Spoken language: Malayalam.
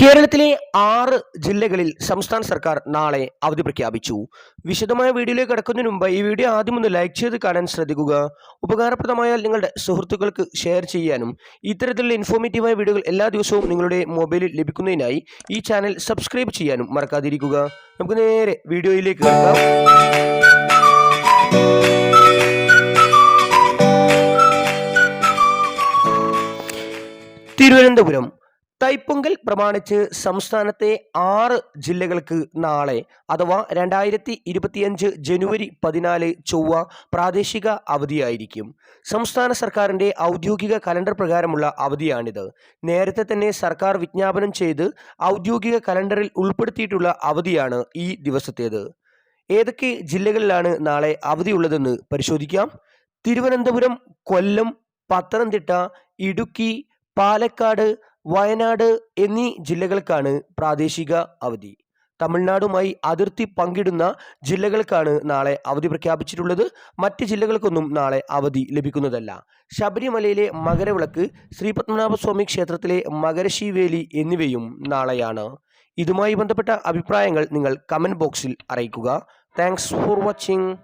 കേരളത്തിലെ ആറ് ജില്ലകളിൽ സംസ്ഥാന സർക്കാർ നാളെ അവധി പ്രഖ്യാപിച്ചു. വിശദമായ വീഡിയോയിലേക്ക് കടക്കുന്നതിന് മുമ്പ് ഈ വീഡിയോ ആദ്യം ഒന്ന് ലൈക്ക് ചെയ്ത് കാണാൻ ശ്രദ്ധിക്കുക. ഉപകാരപ്രദമായാൽ നിങ്ങളുടെ സുഹൃത്തുക്കൾക്ക് ഷെയർ ചെയ്യാനും ഇത്തരത്തിലുള്ള ഇൻഫോർമേറ്റീവായ വീഡിയോകൾ എല്ലാ ദിവസവും നിങ്ങളുടെ മൊബൈലിൽ ലഭിക്കുന്നതിനായി ഈ ചാനൽ സബ്സ്ക്രൈബ് ചെയ്യാനും മറക്കാതിരിക്കുക. നമുക്ക് നേരെ വീഡിയോയിലേക്ക് കടക്കാം. തിരുവനന്തപുരം തൈപ്പൊങ്കൽ പ്രമാണിച്ച് സംസ്ഥാനത്തെ ആറ് ജില്ലകൾക്ക് നാളെ അഥവാ രണ്ടായിരത്തി ഇരുപത്തിയഞ്ച് ജനുവരി പതിനാല് ചൊവ്വ പ്രാദേശിക അവധിയായിരിക്കും. സംസ്ഥാന സർക്കാരിന്റെ ഔദ്യോഗിക കലണ്ടർ പ്രകാരമുള്ള അവധിയാണിത്. നേരത്തെ തന്നെ സർക്കാർ വിജ്ഞാപനം ചെയ്ത് ഔദ്യോഗിക കലണ്ടറിൽ ഉൾപ്പെടുത്തിയിട്ടുള്ള അവധിയാണ് ഈ ദിവസത്തേത്. ഏതൊക്കെ ജില്ലകളിലാണ് നാളെ അവധിയുള്ളതെന്ന് പരിശോധിക്കാം. തിരുവനന്തപുരം കൊല്ലം പത്തനംതിട്ട ഇടുക്കി പാലക്കാട് വയനാട് എന്നീ ജില്ലകൾക്കാണ് പ്രാദേശിക അവധി. തമിഴ്നാടുമായി അതിർത്തി പങ്കിടുന്ന ജില്ലകൾക്കാണ് നാളെ അവധി പ്രഖ്യാപിച്ചിട്ടുള്ളത്. മറ്റ് ജില്ലകൾക്കൊന്നും നാളെ അവധി ലഭിക്കുന്നതല്ല. ശബരിമലയിലെ മകരവിളക്ക് ശ്രീ പത്മനാഭസ്വാമി ക്ഷേത്രത്തിലെ മകരശിവേലി എന്നിവയും നാളെയാണ്. ഇതുമായി ബന്ധപ്പെട്ട അഭിപ്രായങ്ങൾ നിങ്ങൾ കമന്റ് ബോക്സിൽ അറിയിക്കുക. Thanks for watching.